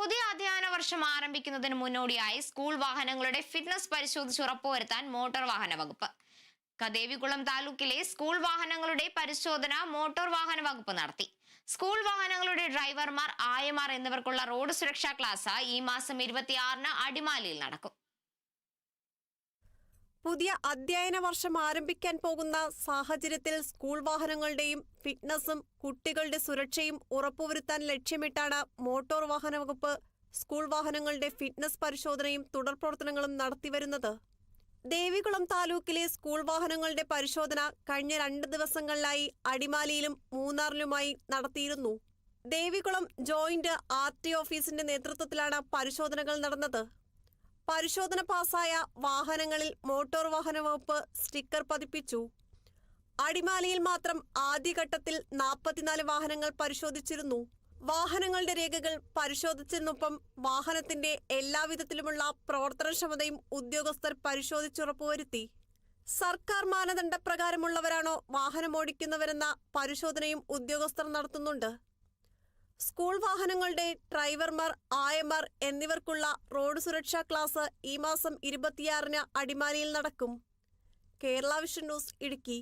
പുതിയ അധ്യയന വർഷം ആരംഭിക്കുന്നതിന് മുന്നോടിയായി സ്കൂൾ വാഹനങ്ങളുടെ ഫിറ്റ്നസ് പരിശോധിച്ച് ഉറപ്പുവരുത്താൻ മോട്ടോർ വാഹന വകുപ്പ്. കദേവികുളം താലൂക്കിലെ സ്കൂൾ വാഹനങ്ങളുടെ പരിശോധന മോട്ടോർ വാഹന വകുപ്പ് നടത്തി. സ്കൂൾ വാഹനങ്ങളുടെ ഡ്രൈവർമാർ ആയമാർ എന്നിവർക്കുള്ള റോഡ് സുരക്ഷാ ക്ലാസ് ഈ മാസം ഇരുപത്തിയാറിന് അടിമാലിയിൽ നടക്കും. പുതിയ അധ്യയന വർഷം ആരംഭിക്കാൻ പോകുന്ന സാഹചര്യത്തിൽ സ്കൂൾ വാഹനങ്ങളുടെയും ഫിറ്റ്നസും കുട്ടികളുടെ സുരക്ഷയും ഉറപ്പുവരുത്താൻ ലക്ഷ്യമിട്ടാണ് മോട്ടോർ വാഹന വകുപ്പ് സ്കൂൾ വാഹനങ്ങളുടെ ഫിറ്റ്നസ് പരിശോധനയും തുടർ പ്രവർത്തനങ്ങളും നടത്തിവരുന്നത്. ദേവികുളം താലൂക്കിലെ സ്കൂൾ വാഹനങ്ങളുടെ പരിശോധന കഴിഞ്ഞ രണ്ട് ദിവസങ്ങളിലായി അടിമാലിയിലും മൂന്നാറിലുമായി നടത്തിയിരുന്നു. ദേവികുളം ജോയിന്റ് ആർ ടി ഓഫീസിന്റെ നേതൃത്വത്തിലാണ് പരിശോധനകൾ നടന്നത്. പരിശോധന പാസായ വാഹനങ്ങളിൽ മോട്ടോർ വാഹന വകുപ്പ് സ്റ്റിക്കർ പതിപ്പിച്ചു. അടിമാലിയിൽ മാത്രം ആദ്യഘട്ടത്തിൽ നാൽപ്പത്തിനാല് വാഹനങ്ങൾ പരിശോധിച്ചിരുന്നു. വാഹനങ്ങളുടെ രേഖകൾ പരിശോധിച്ചതിനൊപ്പം വാഹനത്തിന്റെ എല്ലാവിധത്തിലുമുള്ള പ്രവർത്തനക്ഷമതയും ഉദ്യോഗസ്ഥർ പരിശോധിച്ചുറപ്പുവരുത്തി. സർക്കാർ മാനദണ്ഡപ്രകാരമുള്ളവരാണോ വാഹനമോടിക്കുന്നവരെന്ന പരിശോധനയും ഉദ്യോഗസ്ഥർ നടത്തുന്നുണ്ട്. സ്കൂൾ വാഹനങ്ങളുടെ ഡ്രൈവർമാർ ആയമാർ എന്നിവർക്കുള്ള റോഡ് സുരക്ഷാ ക്ലാസ് ഈ മാസം ഇരുപത്തിയാറിന് അടിമാലിയിൽ നടക്കും. Kerala vision news Idukki.